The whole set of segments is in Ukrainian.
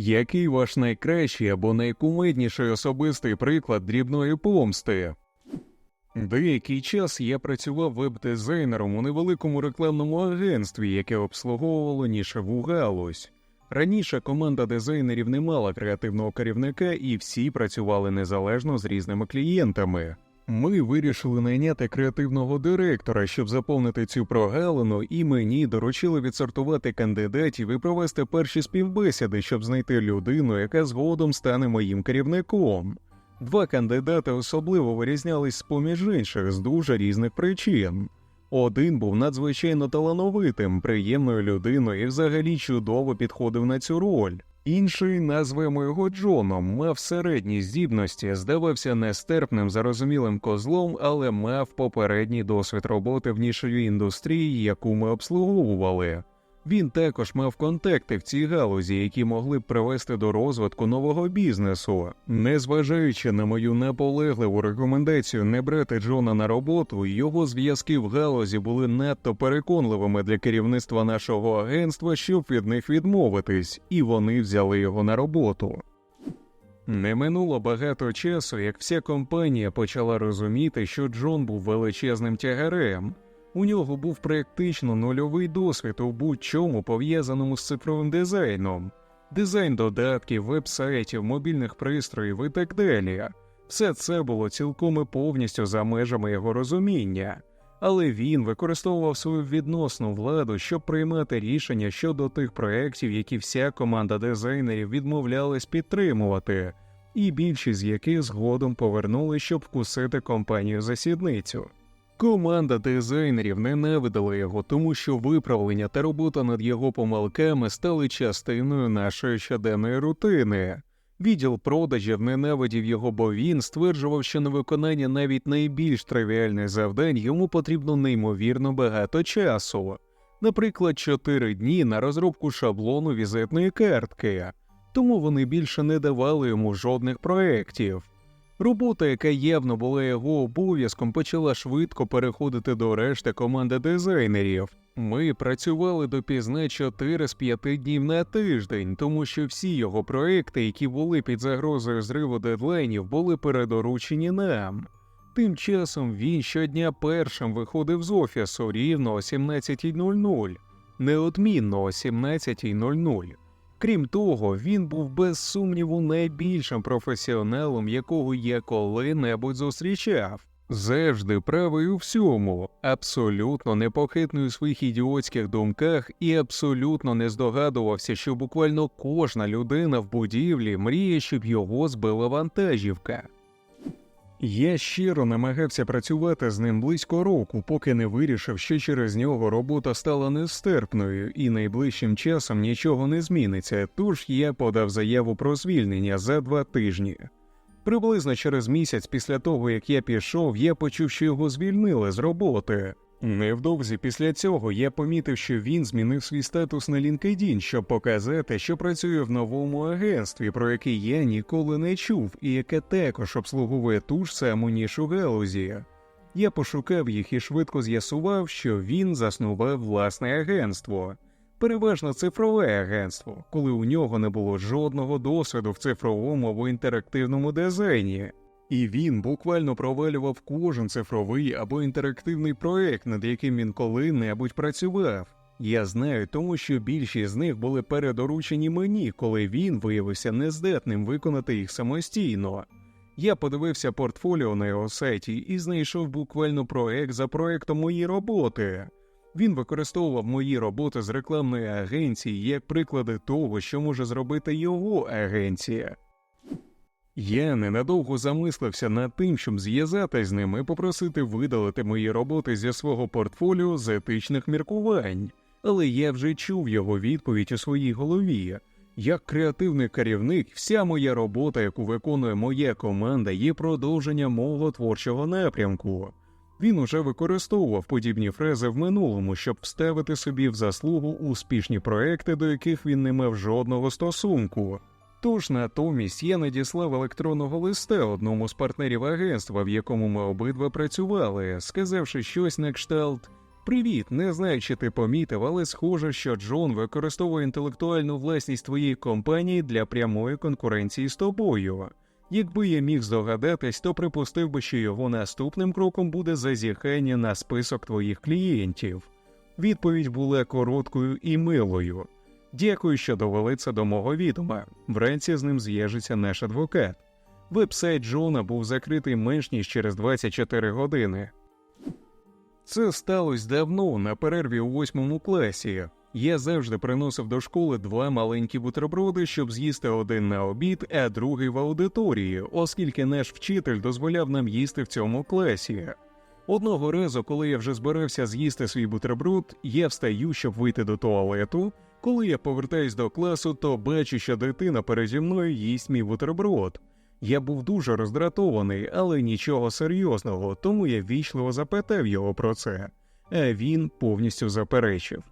Який ваш найкращий або найкумедніший особистий приклад дрібної помсти? Деякий час я працював веб-дизайнером у невеликому рекламному агентстві, яке обслуговувало нішеву галузь. Раніше команда дизайнерів не мала креативного керівника і всі працювали незалежно з різними клієнтами. Ми вирішили найняти креативного директора, щоб заповнити цю прогалину, і мені доручили відсортувати кандидатів і провести перші співбесіди, щоб знайти людину, яка згодом стане моїм керівником. Два кандидати особливо вирізнялись з поміж інших з дуже різних причин. Один був надзвичайно талановитим, приємною людиною і взагалі чудово підходив на цю роль. Інший, назвемо його Джоном, мав середні здібності, здавався нестерпним, зарозумілим козлом, але мав попередній досвід роботи в нішовій індустрії, яку ми обслуговували. Він також мав контакти в цій галузі, які могли б привести до розвитку нового бізнесу. Незважаючи на мою наполегливу рекомендацію не брати Джона на роботу, його зв'язки в галузі були надто переконливими для керівництва нашого агентства, щоб від них відмовитись, і вони взяли його на роботу. Не минуло багато часу, як вся компанія почала розуміти, що Джон був величезним тягарем. У нього був практично нульовий досвід у будь-чому пов'язаному з цифровим дизайном, дизайн додатків, вебсайтів, мобільних пристроїв і так далі. Все це було цілком і повністю за межами його розуміння, але він використовував свою відносну владу, щоб приймати рішення щодо тих проєктів, які вся команда дизайнерів відмовлялась підтримувати, і більшість з яких згодом повернули, щоб вкусити компанію за сідницю. Команда дизайнерів ненавидила його, тому що виправлення та робота над його помилками стали частиною нашої щоденної рутини. Відділ продажів ненавидів його, бо він стверджував, що на виконання навіть найбільш тривіальних завдань йому потрібно неймовірно багато часу, наприклад, 4 дні на розробку шаблону візитної картки, тому вони більше не давали йому жодних проєктів. Робота, яка явно була його обов'язком, почала швидко переходити до решти команди дизайнерів. Ми працювали допізна 4 з 5 днів на тиждень, тому що всі його проекти, які були під загрозою зриву дедлайнів, були передоручені нам. Тим часом він щодня першим виходив з офісу рівно о 17.00, неодмінно о 17.00. Крім того, він був без сумніву найбільшим професіоналом, якого я коли-небудь зустрічав. Завжди правий у всьому, абсолютно непохитний у своїх ідіотських думках і абсолютно не здогадувався, що буквально кожна людина в будівлі мріє, щоб його збила вантажівка. Я щиро намагався працювати з ним близько року, поки не вирішив, що через нього робота стала нестерпною і найближчим часом нічого не зміниться, тож я подав заяву про звільнення за два тижні. Приблизно через місяць після того, як я пішов, я почув, що його звільнили з роботи. Невдовзі після цього я помітив, що він змінив свій статус на LinkedIn, щоб показати, що працює в новому агентстві, про яке я ніколи не чув, і яке також обслуговує ту ж саму нішу галузі. Я пошукав їх і швидко з'ясував, що він заснував власне агентство, переважно цифрове агентство, коли у нього не було жодного досвіду в цифровому або інтерактивному дизайні. І він буквально провалював кожен цифровий або інтерактивний проект, над яким він коли-небудь працював. Я знаю, тому що більшість з них були передоручені мені, коли він виявився нездатним виконати їх самостійно. Я подивився портфоліо на його сайті і знайшов буквально проект за проектом моєї роботи. Він використовував мої роботи з рекламної агенції як приклади того, що може зробити його агенція. Я ненадовго замислився над тим, щоб зв'язатись з ним і попросити видалити мої роботи зі свого портфоліо з етичних міркувань, але я вже чув його відповідь у своїй голові. Як креативний керівник, вся моя робота, яку виконує моя команда, є продовженням мого творчого напрямку. Він уже використовував подібні фрази в минулому, щоб вставити собі в заслугу успішні проекти, до яких він не мав жодного стосунку. Тож натомість я надіслав електронного листа одному з партнерів агентства, в якому ми обидва працювали, сказавши щось на кшталт Привіт, не знаю, чи ти помітив, але схоже, що Джон використовує інтелектуальну власність твоєї компанії для прямої конкуренції з тобою. Якби я міг здогадатись, то припустив би, що його наступним кроком буде зазіхання на список твоїх клієнтів. Відповідь була короткою і милою. Дякую, що довели це до мого відома. Вранці з ним зв'яжеться наш адвокат. Вебсайт Джона був закритий менш ніж через 24 години. Це сталося давно на перерві у восьмому класі. Я завжди приносив до школи два маленькі бутерброди, щоб з'їсти один на обід, а другий в аудиторії, оскільки наш вчитель дозволяв нам їсти в цьому класі. Одного разу, коли я вже збирався з'їсти свій бутерброд, я встаю, щоб вийти до туалету. Коли я повертаюсь до класу, то бачу, що дитина переді мною їсть мій бутерброд. Я був дуже роздратований, але нічого серйозного, тому я вічливо запитав його про це, а він повністю заперечив.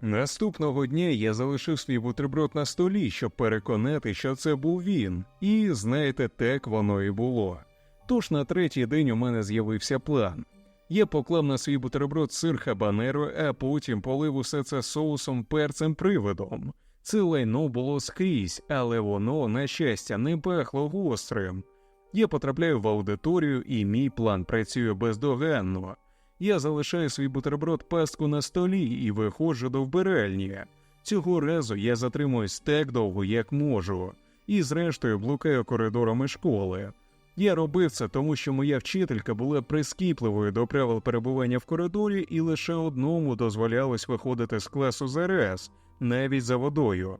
Наступного дня я залишив свій бутерброд на столі, щоб переконати, що це був він, і знаєте, так воно і було. Тож на третій день у мене з'явився план. Я поклав на свій бутерброд сир хабанеро, а потім полив усе це соусом перцем привидом. Це лайно було скрізь, але воно, на щастя, не пахло гострим. Я потрапляю в аудиторію, і мій план працює бездоганно. Я залишаю свій бутерброд пастку на столі і виходжу до вбиральні. Цього разу я затримуюсь так довго, як можу, і зрештою блукаю коридорами школи. Я робив це, тому що моя вчителька була прискіпливою до правил перебування в коридорі, і лише одному дозволялось виходити з класу зараз, навіть за водою.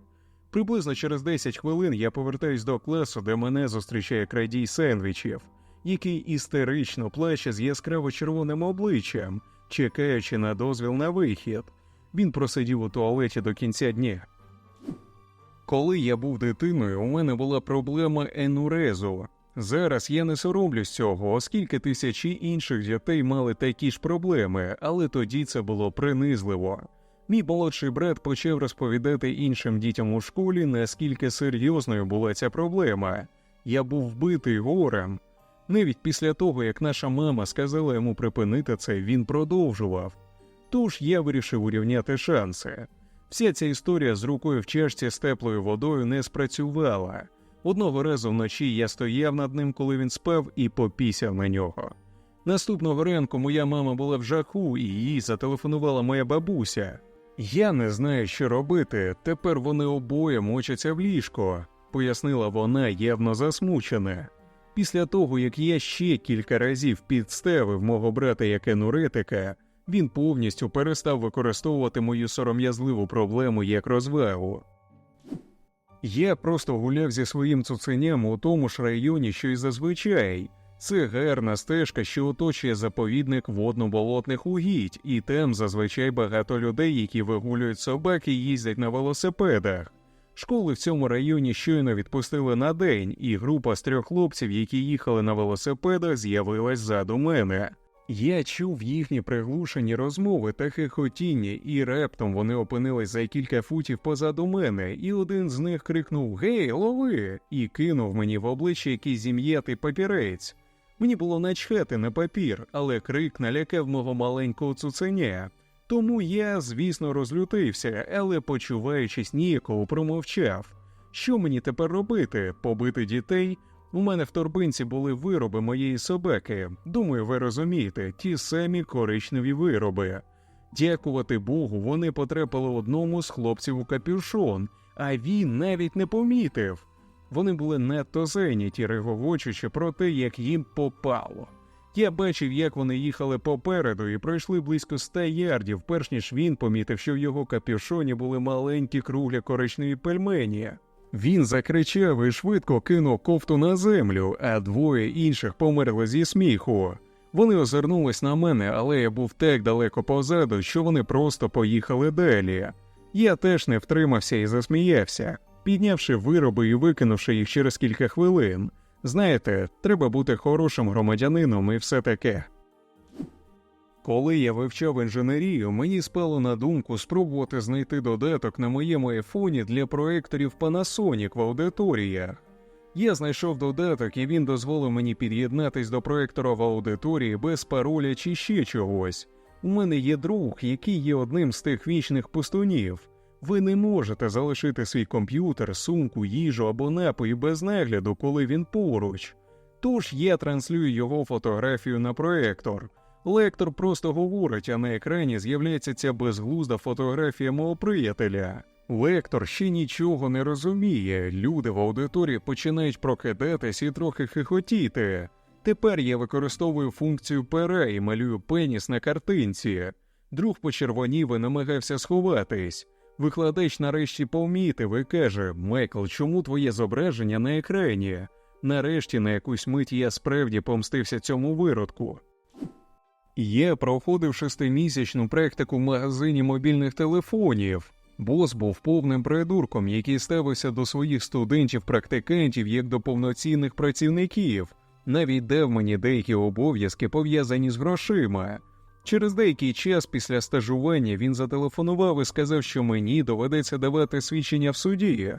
Приблизно через 10 хвилин я повертаюсь до класу, де мене зустрічає крадій сендвічів, який істерично плаче з яскраво червоним обличчям, чекаючи на дозвіл на вихід. Він просидів у туалеті до кінця дня. Коли я був дитиною, у мене була проблема енурезу. Зараз я не соромлюсь цього, оскільки тисячі інших дітей мали такі ж проблеми, але тоді це було принизливо. Мій молодший брат почав розповідати іншим дітям у школі, наскільки серйозною була ця проблема. Я був вбитий горем. Навіть після того, як наша мама сказала йому припинити це, він продовжував. Тож я вирішив урівняти шанси. Вся ця історія з рукою в чашці з теплою водою не спрацювала. Одного разу вночі я стояв над ним, коли він спав, і попісяв на нього. Наступного ранку моя мама була в жаху, і їй зателефонувала моя бабуся. Я не знаю, що робити. Тепер вони обоє мочаться в ліжко, пояснила вона, явно засмучена. Після того, як я ще кілька разів підставив мого брата як енуретика, він повністю перестав використовувати мою сором'язливу проблему як розвагу. Я просто гуляв зі своїм цуценям у тому ж районі, що й зазвичай. Це гарна стежка, що оточує заповідник водно-болотних угідь, і там зазвичай багато людей, які вигулюють собак і їздять на велосипедах. Школи в цьому районі щойно відпустили на день, і група з трьох хлопців, які їхали на велосипедах, з'явилась ззаду мене. Я чув їхні приглушені розмови та хихотіння, і раптом вони опинились за кілька футів позаду мене, і один з них крикнув Гей, лови! і кинув мені в обличчя якийсь зім'ятий папірець. Мені було начхати на папір, але крик налякав мого маленького цуценя. Тому я, звісно, розлютився, але, почуваючись ніяково, промовчав. Що мені тепер робити? Побити дітей? У мене в торбинці були вироби моєї собаки. Думаю, ви розумієте, ті самі коричневі вироби. Дякувати Богу, вони потрапили одному з хлопців у капюшон, а він навіть не помітив. Вони були надто зайняті, регочучи про те, як їм попало. Я бачив, як вони їхали попереду і пройшли близько ста ярдів, перш ніж він помітив, що в його капюшоні були маленькі круглі коричневі пельмені. Він закричав і швидко кинув кофту на землю, а двоє інших померли зі сміху. Вони озирнулись на мене, але я був так далеко позаду, що вони просто поїхали далі. Я теж не втримався і засміявся, піднявши вироби і викинувши їх через кілька хвилин. Знаєте, треба бути хорошим громадянином і все таке. Коли я вивчав інженерію, мені спало на думку спробувати знайти додаток на моєму айфоні для проекторів Panasonic в аудиторіях. Я знайшов додаток, і він дозволив мені під'єднатись до проектора в аудиторії без пароля чи ще чогось. У мене є друг, який є одним з тих вічних пустунів. Ви не можете залишити свій комп'ютер, сумку, їжу або напої без нагляду, коли він поруч. Тож я транслюю його фотографію на проектор. Лектор просто говорить, а на екрані з'являється ця безглузда фотографія мого приятеля. Лектор ще нічого не розуміє. Люди в аудиторії починають прокидатись і трохи хихотіти. Тепер я використовую функцію пера і малюю пеніс на картинці. Друг почервонів і намагався сховатись. Викладач нарешті помітив і каже: Майкл, чому твоє зображення на екрані? Нарешті на якусь мить я справді помстився цьому виродку. Я проходив шестимісячну практику в магазині мобільних телефонів. Бос був повним придурком, який ставився до своїх студентів-практикантів як до повноцінних працівників, навіть дав мені деякі обов'язки пов'язані з грошима. Через деякий час після стажування він зателефонував і сказав, що мені доведеться давати свідчення в суді.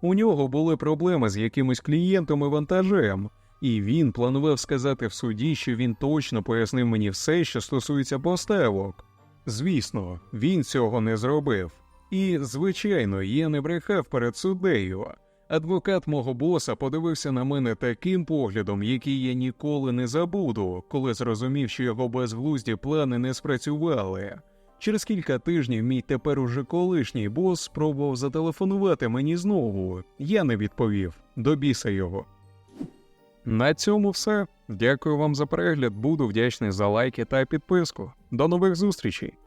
У нього були проблеми з якимось клієнтом і вантажем, і він планував сказати в суді, що він точно пояснив мені все, що стосується поставок. Звісно, він цього не зробив. І, звичайно, я не брехав перед суддею. Адвокат мого боса подивився на мене таким поглядом, який я ніколи не забуду, коли зрозумів, що його безглузді плани не спрацювали. Через кілька тижнів мій тепер уже колишній бос спробував зателефонувати мені знову. Я не відповів. До біса його. На цьому все. Дякую вам за перегляд. Буду вдячний за лайки та підписку. До нових зустрічей!